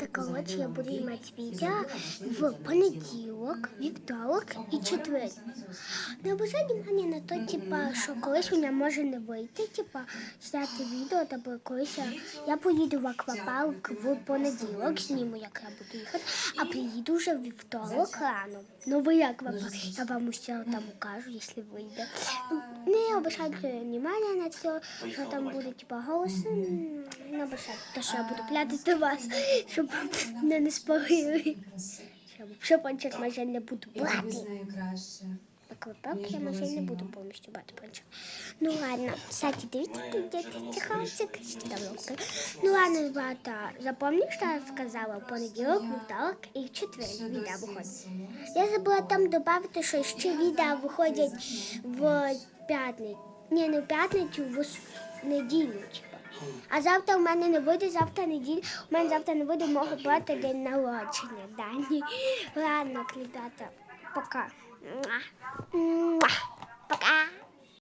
Так короче, я буду знімати відео в понеділок, вівторок і четвер. Не обращай внимання на то, типа, що колись у мене може не вийти, типа, зняти відео, або колись я, я поїду в аквапарк в понеділок, зніму, як я буду їхати, а приїду вже в вівторок рано. Новий аквапарк. Я вам усе там укажу, якщо вийде. Ну, Не обращайте внимання на це, що там буде, типа, голоси. Не обращайте, то, що я буду плятити вас, щоб мене не спалили. Щоб шипанчик майже не буду брати. Вот я машину не буду полностью брать пончик. Ну ладно, кстати, дивіться, где тихончик. Ну ладно, ребята, запомни, что я сказала? Понеділок, вівторок і четвер відео виходить. Я забула там додати, що ще відео виходять в п'ятницю. Ні, не в п'ятницю, в неділю. А завтра в мене не буде, завтра неділя, у мене завтра не буде мого брата день народження, Дані. Ладно, ребята, пока. 嗯啊，嗯啊。